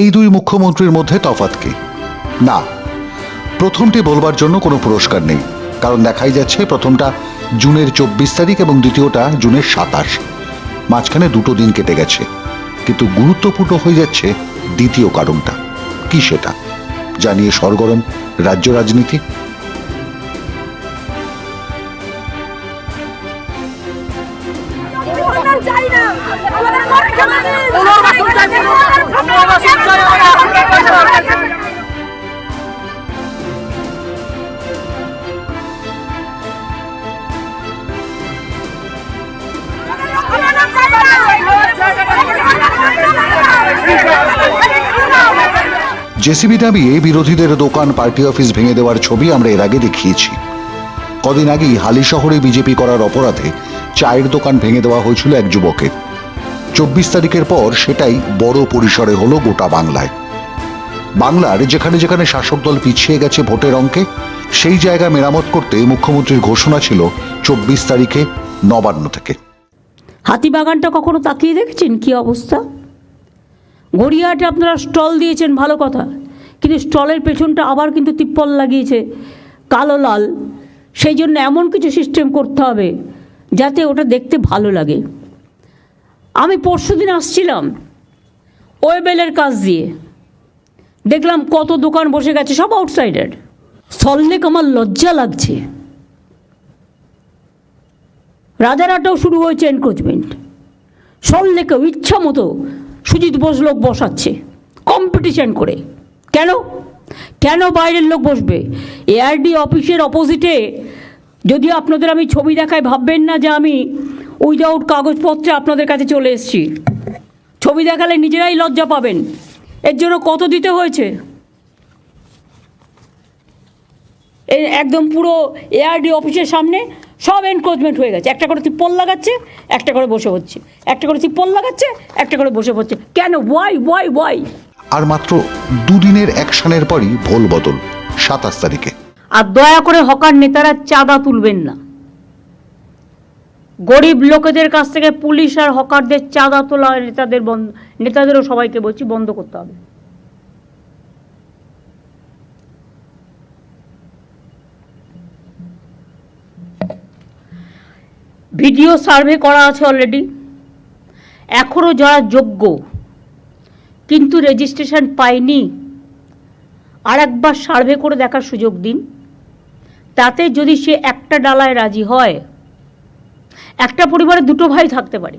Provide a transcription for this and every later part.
এই দুই মুখ্যমন্ত্রীর মধ্যে তফাত কি? না, প্রথমটি বলবার জন্য কোনো পুরস্কার নেই, কারণ দেখাই যাচ্ছে প্রথমটা জুনের চব্বিশ তারিখ এবং দ্বিতীয়টা জুনের সাতাশ। মাঝখানে দুটো দিন কেটে গেছে, কিন্তু গুরুত্বপূর্ণ হয়ে যাচ্ছে দ্বিতীয় কারণটা। কি সেটা? জানিয়ে সরগরম রাজ্য রাজনীতি। চাই না। আমাদের পুনর্বাসন চাই, পুনর্বাসন চাই। জেসিবি বিরোধীদের দোকান পার্টি অফিস ভেঙে দেওয়ার ছবি আমরা এর আগে দেখিয়েছি। কদিন আগেই হালি শহরে বিজেপি করার অপরাধে চায়ের দোকান ভেঙে দেওয়া হয়েছিল এক যুবকের। চব্বিশ তারিখের পর সেটাই বড় পরিসরে হলো গোটা বাংলায়। বাংলার যেখানে যেখানে শাসক দল পিছিয়ে গেছে ভোটের অঙ্কে, সেই জায়গা মেরামত করতে মুখ্যমন্ত্রীর ঘোষণা ছিল চব্বিশ তারিখে নবান্ন থেকে। হাতিবাগানটা কখনো তাকিয়ে দেখেছেন কি অবস্থা? গড়িয়াহাটে আপনারা স্টল দিয়েছেন, ভালো কথা। কিন্তু স্টলের পেছনটা আবার কিন্তু তিপ্পল লাগিয়েছে, কালো লাল। সেই জন্য এমন কিছু সিস্টেম করতে হবে। যাতে ওটা দেখতে ভালো লাগে। আমি পরশু দিন আসছিলাম ওয়েবেলের কাজ দিয়ে। দেখলাম কত দোকান বসে গেছে, সব আউটসাইডার সল্লেক আমার লজ্জা লাগছে। রাজারহাটেও শুরু হয়েছে এনক্রোচমেন্ট সল্লেকেও ইচ্ছা মতো সুজিত বোস লোক বসাচ্ছে কম্পিটিশন করে। কেন? কেন বাইরের লোক বসবে? এআরডি অফিসের অপোজিটে যদি আপনাদের আমি ছবি দেখায় ভাববেন না যে আমি উইদাউট কাগজপত্রে আপনাদের কাছে চলে এসেছি। ছবি দেখালে নিজেরাই লজ্জা পাবেন। এর জন্য কত দিতে হয়েছে? একদম পুরো এআরডি অফিসের সামনে সব এনক্রোচমেন্ট হয়ে গেছে। একটা করে তিপ্পল লাগাচ্ছে, একটা করে বসে হচ্ছে। একটা করে তিপ্পল লাগাচ্ছে, একটা করে বসে হচ্ছে। কেন? ওয়াই ওয়াই ওয়াই আর মাত্র দুদিনের অ্যাকশনের পরই ভোল বদল, সাতাশ তারিখে। আর দয়া করে হকার নেতারা চাঁদা তুলবেন না। গরিব লোকেদের কাছ থেকে পুলিশ আর হকারদের চাঁদা তোলা নেতাদের বন্ধ নেতাদেরও সবাইকে বলছি বন্ধ করতে হবে। ভিডিও সার্ভে করা আছে অলরেডি এখনও যারা যোগ্য, কিন্তু রেজিস্ট্রেশন পায়নি আর একবার সার্ভে করে দেখার সুযোগ দিন। তাতে যদি সে একটা ডালায় রাজি হয়, একটা পরিবারে দুটো ভাই থাকতে পারে।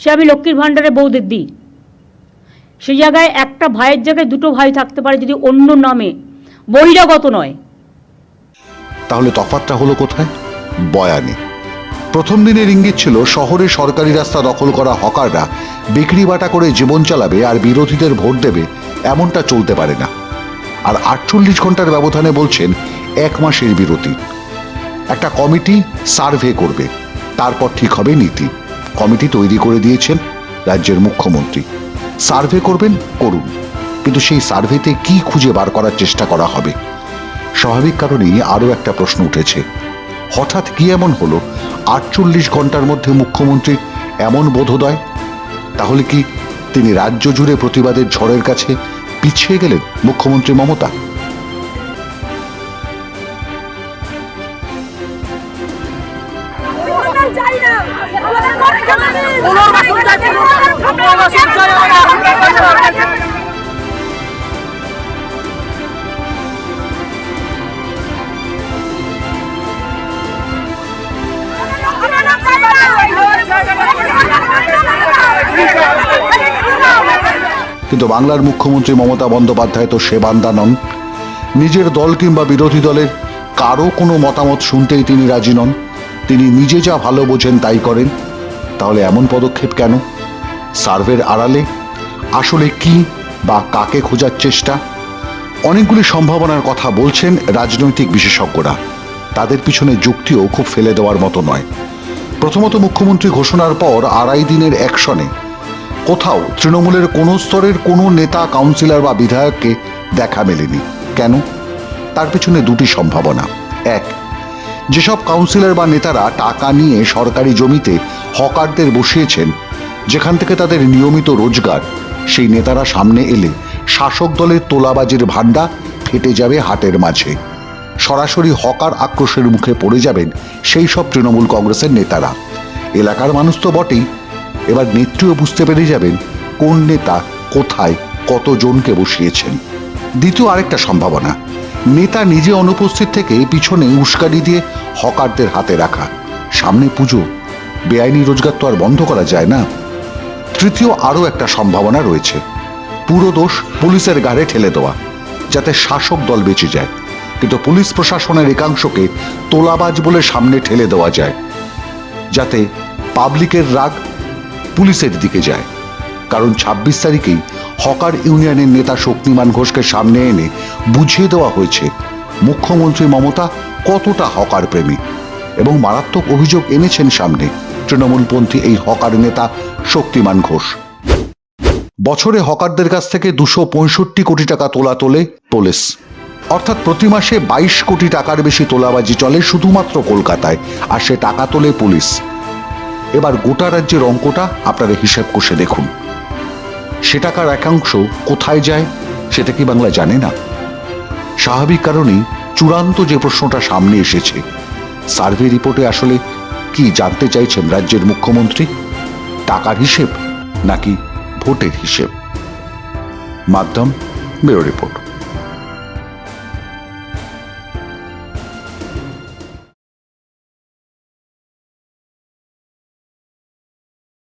সে আমি লক্ষ্মীর ভাণ্ডারে বৌদের দিই। সেই জায়গায় একটা ভাইয়ের জায়গায় দুটো ভাই থাকতে পারে যদি অন্য নামে, বহিরাগত নয়। তাহলে তফাতটা হলো কোথায়? বয়ানে। প্রথম দিনের ইঙ্গিত ছিল, শহরে সরকারি রাস্তা দখল করা হকাররা বিক্রি বাটা করে জীবন চালাবে আর বিরোধীদের ভোট দেবে, এমনটা চলতে পারে না। আর আটচল্লিশ ঘণ্টার ব্যবধানে বলছেন এক মাসের বিরতি। একটা কমিটি সার্ভে করবে। তারপর ঠিক হবে নীতি। কমিটি তৈরি করে দিয়েছেন রাজ্যের মুখ্যমন্ত্রী। সার্ভে করবেন, করুন। কিন্তু সেই সার্ভেতে কি খুঁজে বার করার চেষ্টা করা হবে? স্বাভাবিক কারণেই আরও একটা প্রশ্ন উঠেছে। হঠাৎ কি এমন হলো? আটচল্লিশ ঘণ্টার মধ্যে মুখ্যমন্ত্রীর এমন বোধোদয়? তাহলে কি তিনি রাজ্য জুড়ে প্রতিবাদের ঝড়ের কাছে পিছিয়ে গেলেন মুখ্যমন্ত্রী মমতা? কিন্তু বাংলার মুখ্যমন্ত্রী মমতা বন্দ্যোপাধ্যায় তো সে বান্দা নন। নিজের দল কিংবা বিরোধী দলের কারও কোনো মতামত শুনতেই তিনি রাজি নন। তিনি নিজে যা ভালো বোঝেন তাই করেন। তাহলে এমন পদক্ষেপ কেন? সার্ভের আড়ালে আসলে কি বা কাকে খোঁজার চেষ্টা? অনেকগুলি সম্ভাবনার কথা বলছেন রাজনৈতিক বিশেষজ্ঞরা। তাদের পিছনে যুক্তিও খুব ফেলে দেওয়ার মতো নয়। প্রথমত মুখ্যমন্ত্রী ঘোষণার পর আড়াই দিনের অ্যাকশনে কোথাও তৃণমূলের কোনো স্তরের কোনো নেতা, কাউন্সিলর বা বিধায়ককে দেখা মেলেনি। কেন? তার পিছনে দুটি সম্ভাবনা। এক, যেসব কাউন্সিলর বা নেতারা টাকা নিয়ে সরকারি জমিতে হকারদের বসিয়েছেন, যেখান থেকে তাদের নিয়মিত রোজগার, সেই নেতারা সামনে এলে শাসক দলের তোলাবাজির ভান্ডা ফেটে যাবে হাটের মাঝে। সরাসরি হকার আক্রোশের মুখে পড়ে যাবেন সেই সব তৃণমূল কংগ্রেসের নেতারা। এলাকার মানুষ তো বটেই এবার নেত্রীও বুঝতে পেরে যাবেন কোন নেতা কোথায় কতজনকে বসিয়েছেন। দ্বিতীয় আরেকটা সম্ভাবনা, নেতা নিজে অনুপস্থিত থেকে পিছনে উস্কানি দিয়ে হকারদের হাতে রাখা। সামনে পুজো, বেআইনি রোজগার তো আর বন্ধ করা যায় না। তৃতীয় আরও একটা সম্ভাবনা রয়েছে, পুরো দোষ পুলিশের গাড়ে ঠেলে দেওয়া, যাতে শাসক দল বেঁচে যায়। কিন্তু পুলিশ প্রশাসনের একাংশকে তোলাবাজ বলে সামনে ঠেলে দেওয়া যায়, যাতে পাবলিকের রাগ পুলিশের দিকে যায়। কারণ ছাব্বিশ তারিখেই হকার ইউনিয়নের নেতা শক্তিমান ঘোষকে সামনে এনে বুঝিয়ে দেওয়া হয়েছে, মুখ্যমন্ত্রী মমতা কতটা হকার প্রেমী এবং মারাত্মক অভিযোগ এনেছেন সামনে তৃণমূলপন্থী এই হকার নেতা শক্তিমান ঘোষ। বছরে হকারদের কাছ থেকে দুশো পঁয়ষট্টি কোটি টাকা তোলা তোলে পুলিশ। অর্থাৎ প্রতি মাসে বাইশ কোটি টাকার বেশি তোলাবাজি চলে শুধুমাত্র কলকাতায়, আর সে টাকা তোলে পুলিশ। এবার গোটা রাজ্যের অঙ্কটা আপনারা হিসাব কষে দেখুন। সে টাকার একাংশ কোথায় যায়, সেটা কি বাংলা জানে না? স্বাভাবিক কারণেই চূড়ান্ত যে প্রশ্নটা সামনে এসেছে, সার্ভে রিপোর্টে আসলে কি জানতে চাইছেন রাজ্যের মুখ্যমন্ত্রী? টাকার হিসেব নাকি ভোটের হিসেব? মাধ্যম ব্যুরো রিপোর্ট।